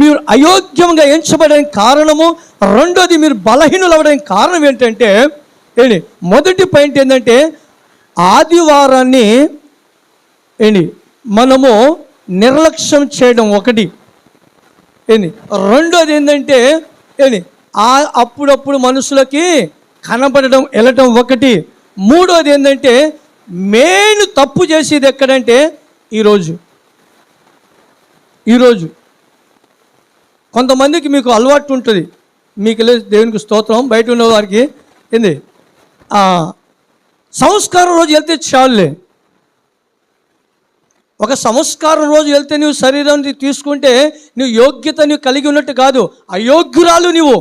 మీరు అయోగ్యంగా ఎంచబడడానికి కారణము రెండోది మీరు బలహీనులు అవ్వడానికి కారణం ఏంటంటే ఏంటి మొదటి పాయింట్ ఏంటంటే ఆదివారాన్ని ఏంటి మనము నిర్లక్ష్యం చేయడం ఒకటి. ఏంటి రెండోది ఏంటంటే ఏంటి ఆ అప్పుడప్పుడు మనుషులకి కనబడడం వెళ్ళటం ఒకటి. మూడోది ఏంటంటే మెయిన్ తప్పు చేసేది ఎక్కడంటే ఈరోజు. ఈరోజు. కొంతమందికి మీకు అలవాటు ఉంటుంది. మీకు లేదు దేవునికి స్తోత్రం బయట ఉన్న వారికి ఏంది? సంస్కారం రోజు వెళ్తే చాలులే. ఒక సంస్కారం రోజు వెళ్తే నువ్వు శరీరాన్ని తీసుకుంటే నువ్వు యోగ్యత నువ్వు కలిగి ఉన్నట్టు కాదు. అయోగ్యురాలు నువ్వు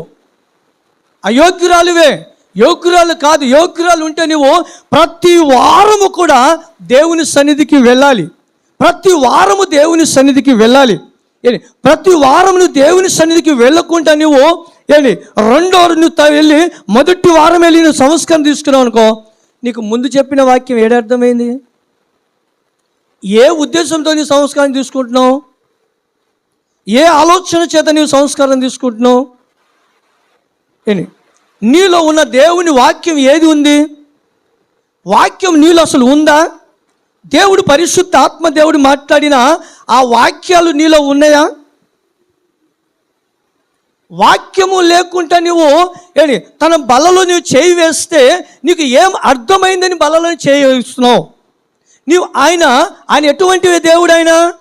అయోగ్యురాలువే. యోగ్యురాలు కాదు. యోగ్యురాలు ఉంటే నువ్వు ప్రతి వారము కూడా దేవుని సన్నిధికి వెళ్ళాలి. ప్రతి వారము దేవుని సన్నిధికి వెళ్ళాలి. ఏంటి ప్రతి వారం నువ్వు దేవుని సన్నిధికి వెళ్ళకుండా నువ్వు ఏంటి రెండో నువ్వు వెళ్ళి మొదటి వారం వెళ్ళి నువ్వు సంస్కారం తీసుకున్నావు అనుకో నీకు ముందు చెప్పిన వాక్యం ఏడర్థమైంది ఏ ఉద్దేశంతో నీ సంస్కారం తీసుకుంటున్నావు? ఏ ఆలోచన చేత నీవు సంస్కారం తీసుకుంటున్నావు? ఏంటి నీలో ఉన్న దేవుని వాక్యం ఏది ఉంది? వాక్యం నీలో అసలు ఉందా? దేవుడు పరిశుద్ధ ఆత్మ దేవుడు మాట్లాడిన ఆ వాక్యాలు నీలో ఉన్నాయా? వాక్యము లేకుండా నువ్వు ఏంటి తన బలలో నువ్వు చేయి వేస్తే నీకు ఏం అర్థమైందని బలలో చేయి వేస్తున్నావు? నీవు ఆయన ఆయన ఎటువంటి దేవుడు ఆయన?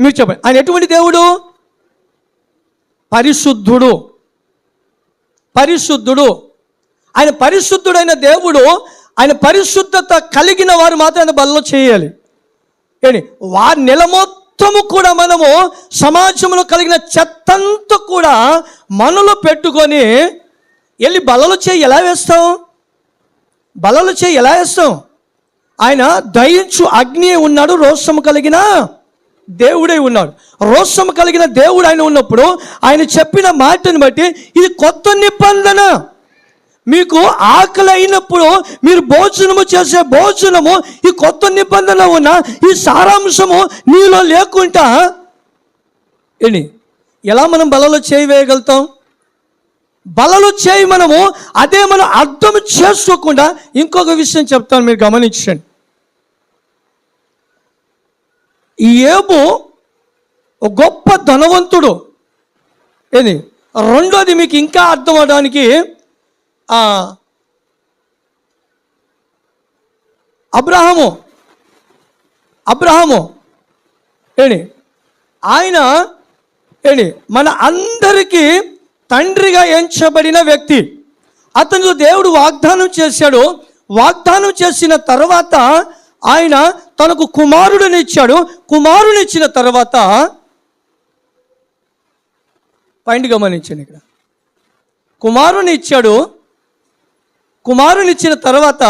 మీరు చెప్పండి. ఆయన ఎటువంటి దేవుడు? పరిశుద్ధుడు. పరిశుద్ధుడు. ఆయన పరిశుద్ధుడైన దేవుడు ఆయన పరిశుద్ధత కలిగిన వారు మాత్రం ఆయన బలలో చేయాలి. ఏంటి వారి నెల మొత్తము కూడా మనము సమాజంలో కలిగిన చెత్తంతా కూడా మనలో పెట్టుకొని వెళ్ళి బలలో చేయి ఎలా వేస్తాం? బలలో చేయి ఎలా వేస్తాం? ఆయన దయించు అగ్ని ఉన్నాడు రోషము కలిగిన దేవుడే ఉన్నాడు. రోషము కలిగిన దేవుడు ఆయన ఉన్నప్పుడు ఆయన చెప్పిన మాటను బట్టి ఇది కొత్త నిబంధన. మీకు ఆకలి అయినప్పుడు మీరు భోజనము చేసే భోజనము ఈ కొత్త నిబంధన ఉన్న ఈ సారాంశము నీలో లేకుండా ఏంటి? ఎలా మనం బలలో చేయి వేయగలుగుతాం బలలో చేయి మనము అదే మనం అర్థం చేసుకోకుండా ఇంకొక విషయం చెప్తాను మీరు గమనించండి. ఈ ఏబు ఒక గొప్ప ధనవంతుడు. ఏది రెండోది మీకు ఇంకా అర్థం అవడానికి అబ్రహము. అబ్రహము. ఏంటి ఆయన ఏంటి మన అందరికీ తండ్రిగా ఎంచబడిన వ్యక్తి. అతను దేవుడు వాగ్దానం చేశాడు. వాగ్దానం చేసిన తర్వాత ఆయన తనకు కుమారుడిని ఇచ్చాడు. కుమారుని ఇచ్చిన తర్వాత పాయింట్ గమనించండి ఇక్కడ. కుమారుని ఇచ్చాడు. కుమారుని ఇచ్చిన తర్వాత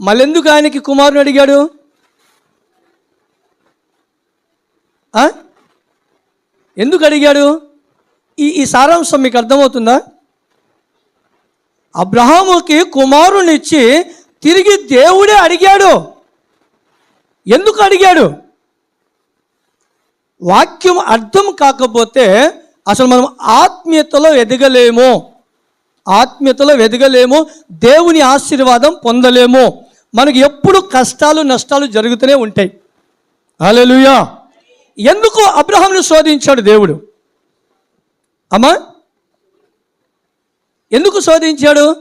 మళ్ళెందుకు ఆయనకి కుమారుని అడిగాడు? ఎందుకు అడిగాడు? ఈ ఈ సారాంశం మీకు అర్థమవుతుందా? అబ్రహాముకి కుమారునిచ్చి తిరిగి దేవుడే అడిగాడు. ఎందుకు అడిగాడు? వాక్యం అర్థం కాకపోతే అసలు మనం ఆత్మీయతలో ఎదగలేము. ఆత్మీయతలో ఎదగలేము దేవుని ఆశీర్వాదం పొందలేము. మనకి ఎప్పుడు కష్టాలు నష్టాలు జరుగుతూనే ఉంటాయి. అలెలుయా ఎందుకు అబ్రహాంను శోధించాడు దేవుడు? అమ్మా. ఎందుకు శోధించాడు?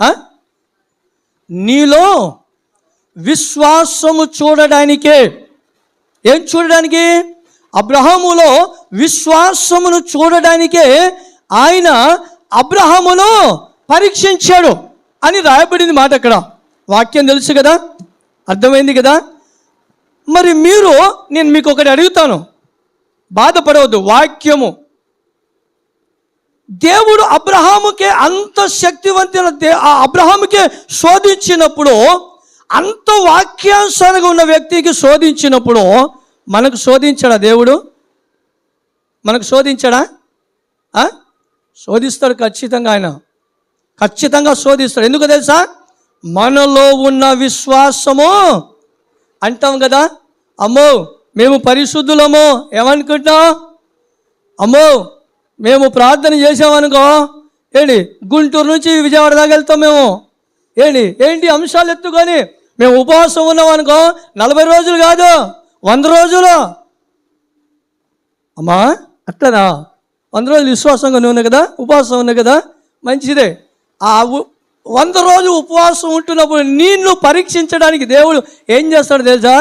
ఆ? నీలో విశ్వాసము చూడడానికే. ఏం చూడడానికి? అబ్రహాములో విశ్వాసమును చూడడానికే ఆయన అబ్రహామును పరీక్షించాడు అని రాయబడింది మాట అక్కడ. వాక్యం తెలుసు కదా? అర్థమైంది కదా? మరి మీరు నేను మీకు ఒకటి అడుగుతాను. బాధపడవద్దు వాక్యము. దేవుడు అబ్రహాముకే అంత శక్తివంతమైన దే ఆ అబ్రహాముకే శోధించినప్పుడు అంత వాక్యానుసారంగా ఉన్న వ్యక్తికి శోధించినప్పుడు మనకు శోధించాడా దేవుడు? మనకు శోధించాడా? శోధిస్తాడు ఖచ్చితంగా ఆయన. ఖచ్చితంగా శోధిస్తాడు. ఎందుకు తెలుసా? మనలో ఉన్న విశ్వాసము. అంటాం కదా? అమ్మో మేము పరిశుద్ధులము. ఏమనుకుంటాం అమ్మో మేము ప్రార్థన చేసామనుకో ఏంటి? గుంటూరు నుంచి విజయవాడ దాకా వెళ్తాం మేము. ఏంటి? ఏంటి అంశాలు ఎత్తుకొని మేము ఉపవాసం ఉన్నాం అనుకో నలభై రోజులు కాదు వంద రోజులు. అమ్మా అట్లనా? వంద రోజులు విశ్వాసంగా ఉన్నాయి కదా ఉపవాసం ఉన్నాయి కదా మంచిదే. ఆ వంద రోజులు ఉపవాసం ఉంటున్నప్పుడు నిన్ను పరీక్షించడానికి దేవుడు ఏం చేస్తాడు తెలుసా?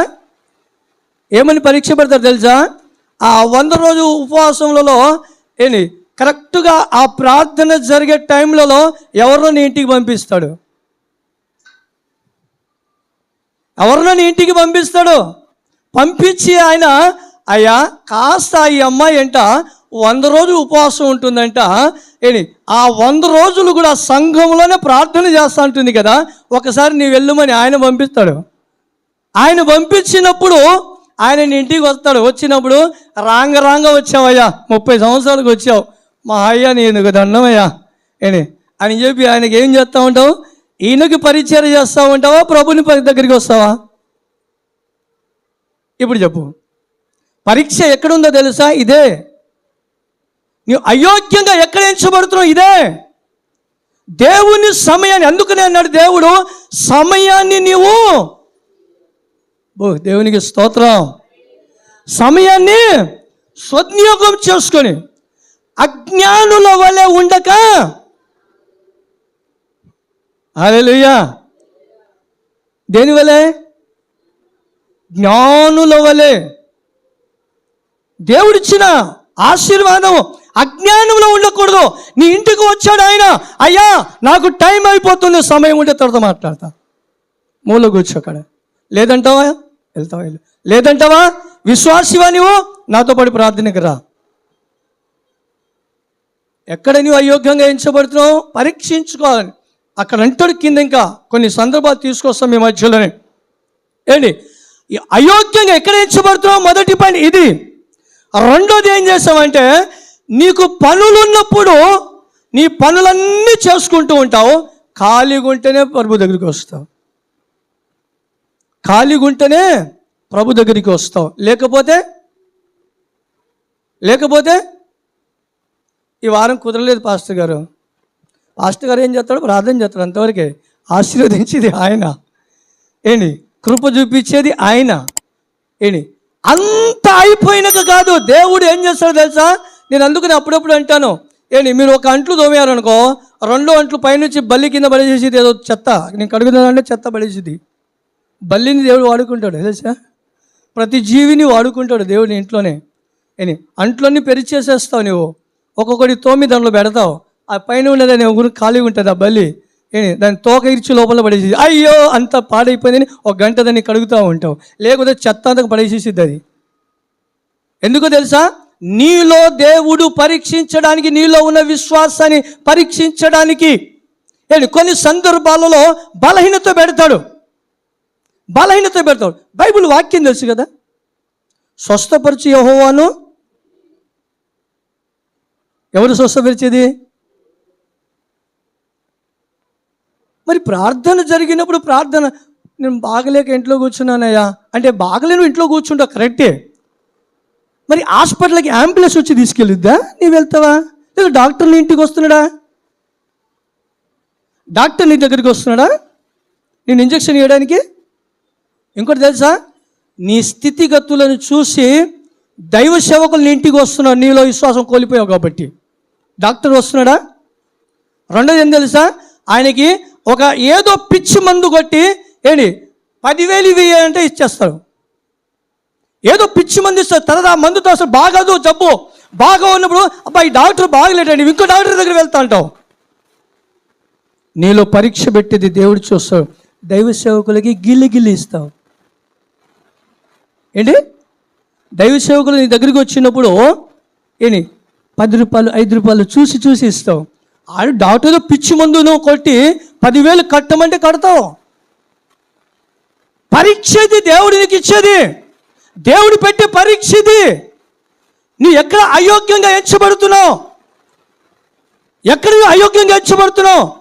ఏమని పరీక్ష పెడతారు తెలుసా? ఆ వంద రోజు ఉపవాసములలో ఏంటి కరెక్ట్గా ఆ ప్రార్థన జరిగే టైంలలో ఎవరినో నీ ఇంటికి పంపిస్తాడు. ఎవరినో నీ ఇంటికి పంపిస్తాడు. పంపించి ఆయన అయ్యా కాస్త ఈ అమ్మాయి ఏంట వంద రోజులు ఉపవాసం ఉంటుందంట. ఏంటి ఆ వంద రోజులు కూడా సంఘంలోనే ప్రార్థన చేస్తూ ఉంటుంది కదా. ఒకసారి నీ వెళ్ళమని ఆయన పంపిస్తాడు. ఆయన పంపించినప్పుడు ఆయన నీ ఇంటికి వస్తాడు. వచ్చినప్పుడు రాంగ రాంగ వచ్చావయ్యా. ముప్పై సంవత్సరాలకు వచ్చావు. మా అయ్యా నేను దండమయ్యా? ఏంటి అని చెప్పి ఆయనకి ఏం చేస్తూ ఉంటావు? ఈయనకి పరిచయం చేస్తూ ఉంటావా? ప్రభుని పరి దగ్గరికి వస్తావా? ఇప్పుడు చెప్పు. పరీక్ష ఎక్కడుందో తెలుసా? ఇదే. నువ్వు అయోగ్యంగా ఎక్కడ ఎంచబడుతున్నావు ఇదే. దేవుని సమయాన్ని అందుకనే అన్నాడు దేవుడు సమయాన్ని నీవు ఓ దేవునికి స్తోత్రం. సమయాన్ని సద్వినియోగం చేసుకొని అజ్ఞానుల వలె ఉండక. అలెలుయ్యా దేని వలె? జ్ఞానుల వలె. దేవుడిచ్చిన ఆశీర్వాదం అజ్ఞానంలో ఉండకూడదు. నీ ఇంటికి వచ్చాడు ఆయన. అయ్యా నాకు టైం అయిపోతుంది. సమయం ఉంటే తర్వాత మాట్లాడతా. మూల కూర్చో అక్కడ. లేదంటావా? వెళ్తావా? వెళ్ళు. లేదంటావా? విశ్వాసివా నువ్వు నాతో పాటు ప్రార్థనకి రా. ఎక్కడ నువ్వు అయోగ్యంగా ఎంచబడుతున్నావు? పరీక్షించుకోవాలని అక్కడ అంటాడు కింద ఇంకా. కొన్ని సందర్భాలు తీసుకొస్తాం మీ మధ్యలోనే. ఏంటి? అయోగ్యంగా ఎక్కడ ఎంచబడుతున్నావు? మొదటి పని ఇది. రెండోది ఏం చేస్తావంటే నీకు పనులున్నప్పుడు నీ పనులన్నీ చేసుకుంటూ ఉంటావు. ఖాళీగా ఉంటేనే ప్రభు దగ్గరికి వస్తావు. ఖాళీగా ఉంటేనే ప్రభు దగ్గరికి వస్తావు. లేకపోతే లేకపోతే ఈ వారం కుదరలేదు పాస్టర్ గారు. పాస్టర్ గారు ఏం చేస్తాడు? ప్రార్థన చేస్తాడు అంతవరకే. ఆశీర్వదించేది ఆయన. ఏంటి? కృప చూపించేది ఆయన. ఏంటి? అంత అయిపోయినాక కాదు. దేవుడు ఏం చేస్తాడో తెలుసా? నేను అందుకని అప్పుడప్పుడు అంటాను ఏంటి మీరు ఒక అంట్లు తోమారనుకో రెండో అంట్లు పైనుంచి బల్లి కింద పడేసేది ఏదో చెత్త. నేను కడుగుతానంటే చెత్త పడేసేది బల్లిని దేవుడు వాడుకుంటాడు తెలుసా? ప్రతి జీవిని వాడుకుంటాడు దేవుని ఇంట్లోనే. ఏని అంట్లన్నీ పెరిచేసేస్తావు నువ్వు ఒక్కొక్కటి తోమి దాంట్లో పెడతావు. ఆ పైన ఉన్నదని ఒకరు ఖాళీగా ఉంటుంది ఆ బల్లి. ఏంటి దాని తోక ఇరిచి లోపల పడేసి అయ్యో అంత పాడైపోయిందని ఒక గంట దాన్ని కడుగుతూ ఉంటావు. లేకపోతే చెత్త అంతకు పడేసేసిద్ది అది. ఎందుకో తెలుసా? నీలో దేవుడు పరీక్షించడానికి నీలో ఉన్న విశ్వాసాన్ని పరీక్షించడానికి కొన్ని సందర్భాలలో బలహీనత పెడతాడు. బలహీనత పెడతాడు. బైబిల్ వాక్యం తెలుసు కదా? స్వస్థపరిచి యహోవాను ఎవరు స్వస్థపరిచేది? మరి ప్రార్థన జరిగినప్పుడు ప్రార్థన నేను బాగలేక ఇంట్లో కూర్చున్నానయ్యా. అంటే బాగలేను ఇంట్లో కూర్చుంటా కరెక్టే. మరి హాస్పిటల్కి అంబులెన్స్ వచ్చి తీసుకెళ్ళిద్దా? నీవు వెళ్తావా? లేదా డాక్టర్ని ఇంటికి వస్తున్నాడా? డాక్టర్ నీ దగ్గరికి వస్తున్నాడా? నేను ఇంజక్షన్ ఇవ్వడానికి? ఇంకోటి తెలుసా? నీ స్థితిగతులను చూసి దైవ సేవకులు నీ ఇంటికి వస్తున్నాడు నీలో విశ్వాసం కోల్పోయావు కాబట్టి. డాక్టర్ వస్తున్నాడా? రెండోది ఏం తెలుసా? ఆయనకి ఒక ఏదో పిచ్చి మందు కొట్టి ఏంటి? పదివేలు ఇవి అంటే ఇచ్చేస్తాడు ఏదో పిచ్చి మందు ఇస్తారు తర్వాత ఆ మందుతో అసలు బాగదు జబ్బు. బాగా ఉన్నప్పుడు అబ్బాయి డాక్టర్ బాగలేడండి ఇంకో డాక్టర్ దగ్గర వెళ్తా అంటావు. నీలో పరీక్ష పెట్టేది దేవుడు చూస్తాడు. దైవ సేవకులకి గిల్లి గిల్లి ఇస్తావు. ఏంటి? దైవ సేవకులు నీ దగ్గరికి వచ్చినప్పుడు ఏంటి? పది రూపాయలు ఐదు రూపాయలు చూసి చూసి ఇస్తావు. ఆడు డాక్టర్ పిచ్చి మందును కొట్టి పదివేలు కట్టమంటే కడతావు. పరీక్ష ఇది నీకు ఇచ్చేది. దేవుడు పెట్టే పరీక్ష ఇది. నీ ఎక్కడ అయోగ్యంగా ఎంచబడుతున్నావు? ఎక్కడ నువ్వు అయోగ్యంగా ఎంచబడుతున్నావు?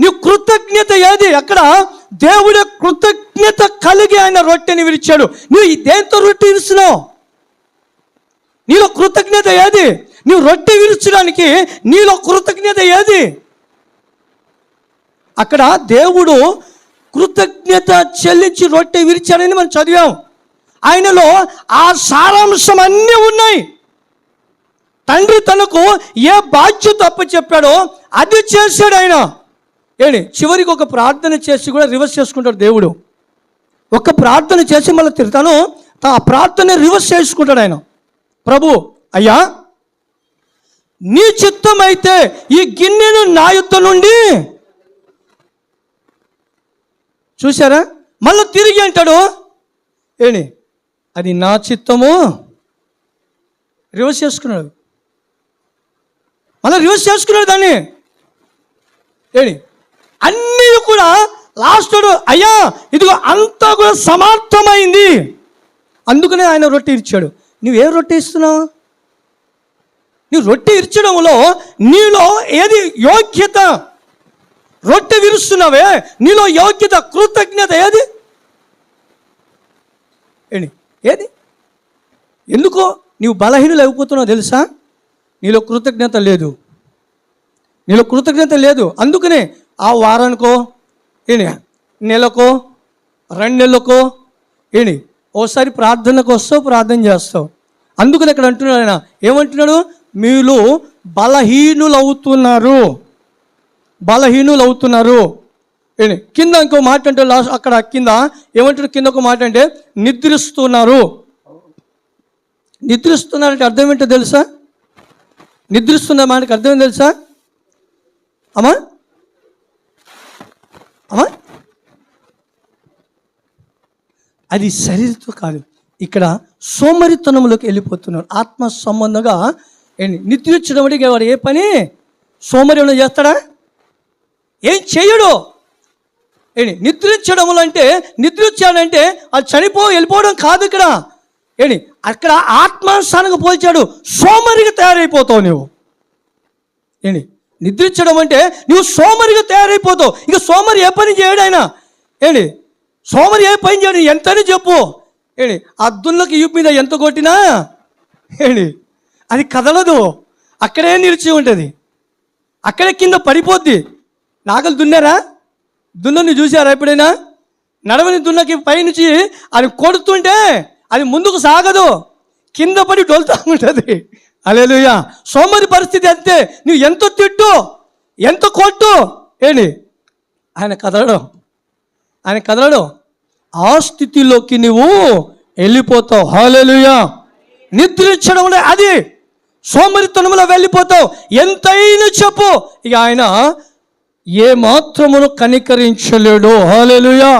నీ కృతజ్ఞత ఏది? ఎక్కడ? దేవుడి కృతజ్ఞత కలిగి ఆయన రొట్టెని విరిచాడు. నువ్వు దేంతో రొట్టె ఇస్తున్నావు నీలో కృతజ్ఞత ఏది? నువ్వు రొట్టె విరుచడానికి నీలో కృతజ్ఞత ఏది? అక్కడ దేవుడు కృతజ్ఞత చెల్లించి రొట్టె విరిచాడని మనం చదివాం. ఆయనలో ఆ సారాంశం అన్నీ ఉన్నాయి. తండ్రి తనకు ఏ బాధ్యత అప్పచెప్పాడో అది చేశాడు ఆయన. ఏంటి చివరికి ఒక ప్రార్థన చేసి కూడా రివర్స్ చేసుకుంటాడు దేవుడు. ఒక ప్రార్థన చేసి మళ్ళీ తిరుగుతాను ఆ ప్రార్థన రివర్స్ చేసుకుంటాడు ఆయన. ప్రభు అయ్యా నీ చిత్తం అయితే ఈ గిన్నెను నా యుద్ధ నుండి చూసారా మళ్ళీ తిరిగి అంటాడు. ఏంటి అది నా చిత్తము. రివర్స్ చేసుకున్నాడు. మళ్ళీ రివర్స్ చేసుకున్నాడు దాన్ని. ఏడి? అన్నీ కూడా లాస్ట్ అయ్యా ఇదిగో అంతా కూడా సమాప్తమైంది. అందుకనే ఆయన రొట్టె ఇచ్చాడు నువ్వు ఏ రొట్టె ఇస్తున్నావు? నువ్వు రొట్టె ఇచ్చడంలో నీలో ఏది యోగ్యత? రొట్టె విరుస్తున్నావే నీలో యోగ్యత కృతజ్ఞత ఏది? ఏంటి ఏది? ఎందుకో నీవు బలహీనులు అయిపోతున్నావు తెలుసా? నీలో కృతజ్ఞత లేదు. నీలో కృతజ్ఞత లేదు. అందుకనే ఆ వారానికో ఏంటి నెలకో రెండు నెలలకో ఏంటి ఓసారి ప్రార్థనకు వస్తావు ప్రార్థన చేస్తావు. అందుకని ఇక్కడ అంటున్నాడు ఆయన. ఏమంటున్నాడు? మీరు బలహీనులు అవుతున్నారు బలహీనులు అవుతున్నారు కింద ఇంకో మాట అంటే లాస్ట్ అక్కడ కింద ఏమంటారు? కింద ఒక మాట అంటే నిద్రిస్తున్నారు. నిద్రిస్తున్నారంటే అర్థం ఏంటో తెలుసా? నిద్రిస్తున్న మాటకి అర్థం ఏంటో తెలుసా? అమ్మా? అమ్మా? అది శరీరంతో కాదు. ఇక్కడ సోమరితనంలోకి వెళ్ళిపోతున్నారు. ఆత్మ సంబంధంగా ఏంటి? నిద్రించడం అడిగేవాడు ఏ పని? సోమరి చేస్తాడా? ఏం చేయడు? ఏంటి నిద్రించడం అంటే నిద్రించాడంటే అది చనిపో వెళ్ళిపోవడం కాదు ఇక్కడ. ఏంటి అక్కడ ఆత్మానుసారంగా పోల్చాడు. సోమరిగా తయారైపోతావు నువ్వు ఏంటి నిద్రించడం అంటే నువ్వు సోమరిగా తయారైపోతావు. ఇక సోమరి ఏ పని చేయడు ఆయన? ఏంటి సోమరి ఏ పని చేయడు? ఎంతని చెప్పు. ఏంటి ఆ దున్నకి యూపి మీద ఎంత కొట్టినా? ఏంటి అది కదలదు. అక్కడే నిలిచి ఉంటుంది. అక్కడే కింద పడిపోద్ది. నాగలు దున్నారా? దున్నని చూసారా ఎప్పుడైనా? నడవని దున్నకి పైనుంచి అది కొడుతుంటే అది ముందుకు సాగదు. కింద పడి డొలుతూ ఉంటుంది. అలేలుయ్య సోమరి పరిస్థితి అంతే. నువ్వు ఎంత తిట్టు ఎంత కొట్టు? ఏంటి? ఆయన కదలడం. ఆయన కదలడం. ఆ స్థితిలోకి నువ్వు వెళ్ళిపోతావు. హాలేలుయా నిద్రించడం అది. సోమరితనంలో వెళ్ళిపోతావు. ఎంతైనా చెప్పు. ఇక ఆయన ఏ మాత్రమును కనికరించలేడు. హాలేలుయా